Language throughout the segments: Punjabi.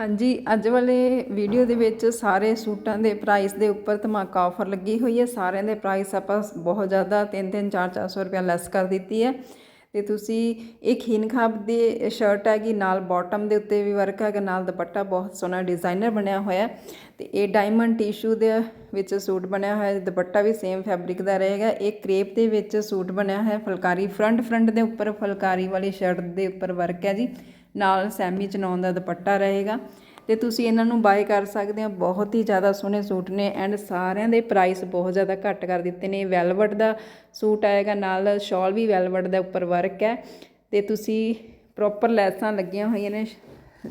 ਹਾਂਜੀ, ਅੱਜ ਵਾਲੇ ਵੀਡੀਓ ਦੇ ਵਿੱਚ ਸਾਰੇ ਸੂਟਾਂ ਦੇ ਪ੍ਰਾਈਸ ਦੇ ਉੱਪਰ ਧਮਾਕਾ ਆਫਰ ਲੱਗੀ ਹੋਈ ਹੈ। ਸਾਰਿਆਂ ਦੇ ਪ੍ਰਾਈਸ ਆਪਾਂ ਬਹੁਤ ਜ਼ਿਆਦਾ 3-3 4-400 ਰੁਪਏ ਲੈਸ ਕਰ ਦਿੱਤੀ ਹੈ। ਤੇ ਤੁਸੀਂ ਇਹ ਖੀਨ ਖਾਬ ਦੀ ਸ਼ਰਟ ਹੈਗੀ, ਨਾਲ ਬਾਟਮ ਦੇ ਉੱਤੇ ਵੀ ਵਰਕ ਹੈਗਾ, ਨਾਲ ਦੁਪੱਟਾ ਬਹੁਤ ਸੋਹਣਾ ਡਿਜ਼ਾਈਨਰ ਬਣਿਆ ਹੋਇਆ ਹੈ। ਤੇ ਇਹ ਡਾਇਮੰਡ ਟਿਸ਼ੂ ਦੇ ਵਿੱਚ ਸੂਟ ਬਣਿਆ ਹੋਇਆ ਦੁਪੱਟਾ ਵੀ ਸੇਮ ਫੈਬਰਿਕ ਦਾ ਰਹੇਗਾ। ਇਹ ਕ੍ਰੇਪ ਦੇ ਵਿੱਚ ਸੂਟ ਬਣਿਆ ਹੋਇਆ ਹੈ। ਫੁਲਕਾਰੀ ਫਰੰਟ ਫਰੰਟ ਦੇ ਉੱਪਰ ਫੁਲਕਾਰੀ ਵਾਲੀ ਸ਼ਰਟ ਦੇ ਉੱਪਰ ਵਰਕ ਹੈ ਜੀ। ਨਾਲ ਸੈਮੀ ਚਨੌਨ ਦਾ ਦੁਪੱਟਾ ਰਹੇਗਾ। ਤੇ ਤੁਸੀਂ ਇਹਨਾਂ ਨੂੰ ਬਾਏ ਕਰ ਸਕਦੇ ਹੋ। ਬਹੁਤ ਹੀ ਜ਼ਿਆਦਾ ਸੋਹਣੇ ਸੂਟ ਨੇ ਐਂਡ ਸਾਰਿਆਂ ਦੇ ਪ੍ਰਾਈਸ ਬਹੁਤ ਜ਼ਿਆਦਾ ਘੱਟ ਕਰ ਦਿੱਤੇ ਨੇ। ਵੈਲਵਟ ਦਾ ਸੂਟ ਆਏਗਾ, ਨਾਲ ਸ਼ਾਲ ਵੀ ਵੈਲਵਟ ਦਾ ਉੱਪਰ ਵਰਕ ਹੈ। ਤੇ ਤੁਸੀਂ ਪ੍ਰੋਪਰ ਲੈਸਾਂ ਲੱਗੀਆਂ ਹੋਈਆਂ ਨੇ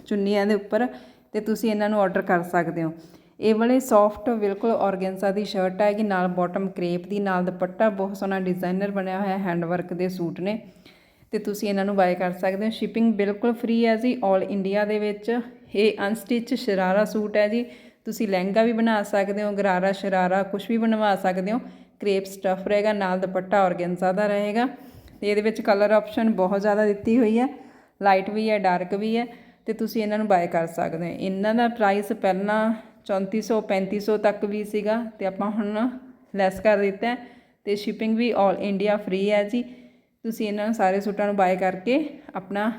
ਚੁੰਨੀਆਂ ਦੇ ਉੱਪਰ ਤੇ ਤੁਸੀਂ ਇਹਨਾਂ ਨੂੰ ਆਰਡਰ ਕਰ ਸਕਦੇ ਹੋ। ਇਹ ਵਾਲੇ ਸੌਫਟ ਬਿਲਕੁਲ ਔਰਗੈਂਜ਼ਾ ਦੀ ਸ਼ਰਟ ਹੈਗੀ, ਨਾਲ ਬਾਟਮ ਕ੍ਰੇਪ ਦੀ, ਨਾਲ ਦੁਪੱਟਾ, ਬਹੁਤ ਸੋਹਣਾ ਡਿਜ਼ਾਈਨਰ ਬਣਿਆ ਹੋਇਆ ਹੈਂਡ ਵਰਕ ਦੇ ਸੂਟ ਨੇ। ਤੇ ਤੁਸੀਂ ਇਹਨਾਂ ਨੂੰ ਬਾਏ ਕਰ ਸਕਦੇ ਹੋ। ਸ਼ਿਪਿੰਗ ਬਿਲਕੁਲ ਫ੍ਰੀ ਹੈ ਜੀ 올 ਇੰਡੀਆ ਦੇ ਵਿੱਚ। ਇਹ ਅਨਸਟਿਚ ਸ਼ਰਾਰਾ ਸੂਟ ਹੈ ਜੀ। ਤੁਸੀਂ ਲਹਿੰਗਾ ਵੀ ਬਣਾ ਸਕਦੇ ਹੋ, ਗਰਾਰਾ ਸ਼ਰਾਰਾ ਕੁਝ ਵੀ ਬਣਵਾ ਸਕਦੇ ਹੋ। ਕ੍ਰੇਪ ਸਟਫ ਰਹੇਗਾ, ਨਾਲ ਦੁਪੱਟਾ ਔਰਗੈਂਜ਼ਾ ਦਾ ਰਹੇਗਾ। ਤੇ ਇਹਦੇ ਵਿੱਚ ਕਲਰ ਆਪਸ਼ਨ ਬਹੁਤ ਜ਼ਿਆਦਾ ਦਿੱਤੀ ਹੋਈ ਹੈ। ਲਾਈਟ ਵੀ ਹੈ ਡਾਰਕ ਵੀ ਹੈ। ਤੇ ਤੁਸੀਂ ਇਹਨਾਂ ਨੂੰ ਬਾਏ ਕਰ ਸਕਦੇ ਹੋ। ਇਹਨਾਂ ਦਾ ਪ੍ਰਾਈਸ ਪਹਿਲਾਂ 3400 3500 ਤੱਕ ਵੀ ਸੀਗਾ ਤੇ ਆਪਾਂ ਹੁਣ ਲੈਸ ਕਰ ਦਿੱਤਾ ਹੈ। ਤੇ ਸ਼ਿਪਿੰਗ ਵੀ 올 ਇੰਡੀਆ ਫ੍ਰੀ ਹੈ ਜੀ। ਤੁਸੀਂ ਇਹਨਾਂ ਨੂੰ ਸਾਰੇ ਸੂਟਾਂ ਨੂੰ ਬਾਏ ਕਰਕੇ ਆਪਣਾ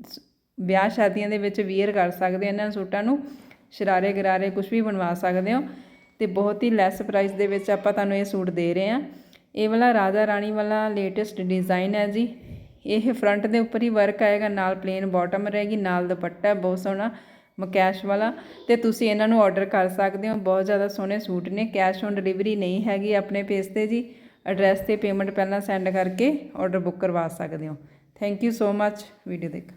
ਸ- ਵਿਆਹ ਸ਼ਾਦੀਆਂ ਦੇ ਵਿੱਚ ਵੀਅਰ ਕਰ ਸਕਦੇ ਹੋ, ਇਹਨਾਂ ਸੂਟਾਂ ਨੂੰ ਸ਼ਰਾਰੇ ਗਰਾਰੇ ਕੁਝ ਵੀ ਬਣਵਾ ਸਕਦੇ ਹੋ ਤੇ ਬਹੁਤ ਹੀ ਲੈਸ ਪ੍ਰਾਈਸ ਦੇ ਵਿੱਚ ਆਪਾਂ ਤੁਹਾਨੂੰ ਇਹ ਸੂਟ ਦੇ ਰਹੇ ਹਾਂ। ਇਹ ਵਾਲਾ ਰਾਜਾ ਰਾਣੀ ਵਾਲਾ ਲੇਟੈਸਟ ਡਿਜ਼ਾਈਨ ਹੈ ਜੀ। ਇਹ ਫਰੰਟ ਦੇ ਉੱਪਰ ਹੀ ਵਰਕ ਆਏਗਾ, ਨਾਲ ਪਲੇਨ ਬਾਟਮ ਰਹੇਗੀ, ਨਾਲ ਦੁਪੱਟਾ ਬਹੁਤ ਸੋਹਣਾ ਮਕੈਸ਼ ਵਾਲਾ ਤੇ ਤੁਸੀਂ ਇਹਨਾਂ ਨੂੰ ਆਰਡਰ ਕਰ ਸਕਦੇ ਹੋ, ਬਹੁਤ ਜ਼ਿਆਦਾ ਸੋਹਣੇ ਸੂਟ ਨੇ ਕੈਸ਼ ਔਨ ਡਿਲੀਵਰੀ ਨਹੀਂ ਹੈਗੀ ਆਪਣੇ ਪੇਜ ਤੇ ਜੀ। ਐਡਰੈਸ ਤੇ ਪੇਮੈਂਟ ਪਹਿਲਾਂ ਸੈਂਡ ਕਰਕੇ ਆਰਡਰ ਬੁੱਕ ਕਰਵਾ ਸਕਦੇ ਹੋ। Thank you so much video ਦੇਖ।